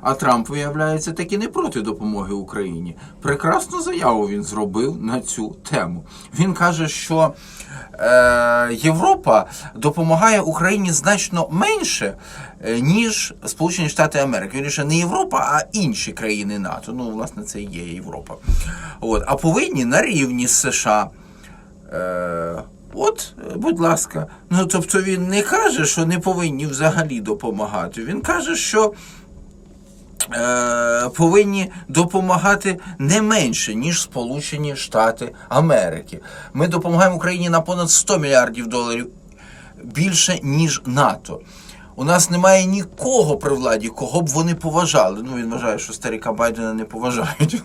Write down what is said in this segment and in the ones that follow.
А Трамп, виявляється, таки не проти допомоги Україні. Прекрасну заяву він зробив на цю тему. Він каже, що е, Європа допомагає Україні значно менше, е, ніж Сполучені Штати Америки. Вірніше, не Європа, а інші країни НАТО. Ну, власне, це і є Європа. От, а повинні на рівні з США. Е, От, будь ласка. Ну тобто він не каже, що не повинні взагалі допомагати. Він каже, що повинні допомагати не менше, ніж Сполучені Штати Америки. Ми допомагаємо Україні на понад 100 мільярдів доларів більше, ніж НАТО. У нас немає нікого при владі, кого б вони поважали. Ну, він вважає, що старіка Байдена не поважають.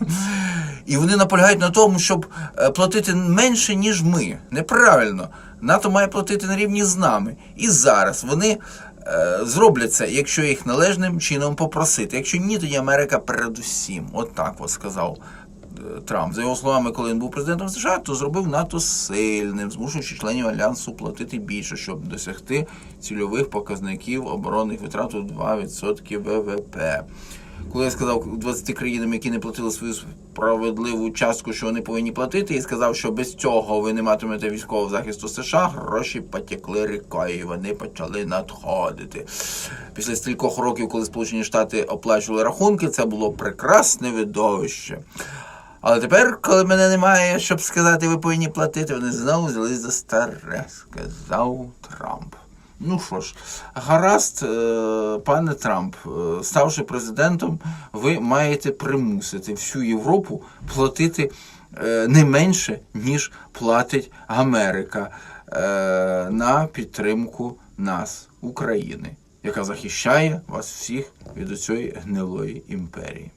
І вони наполягають на тому, щоб е, платити менше, ніж ми. Неправильно. НАТО має платити на рівні з нами. І зараз вони е, зроблять це, якщо їх належним чином попросити. Якщо ні, тоді Америка передусім. От так от сказав е, Трамп. За його словами, коли він був президентом США, то зробив НАТО сильним, змушуючи членів альянсу платити більше, щоб досягти цільових показників оборонних витрат у 2% ВВП. Коли я сказав 20 країнам, які не платили свою справедливу частку, що вони повинні платити, і сказав, що без цього ви не матимете військового захисту США, гроші потекли рікою, і вони почали надходити. Після стількох років, коли Сполучені Штати оплачували рахунки, це було прекрасне видовище. Але тепер, коли мене немає, щоб сказати, ви повинні платити, вони знову взялись за старе, сказав Трамп. Ну що ж, гаразд, е, пане Трамп, е, ставши президентом, ви маєте примусити всю Європу платити е, не менше, ніж платить Америка на підтримку нас, України, яка захищає вас всіх від цієї гнилої імперії.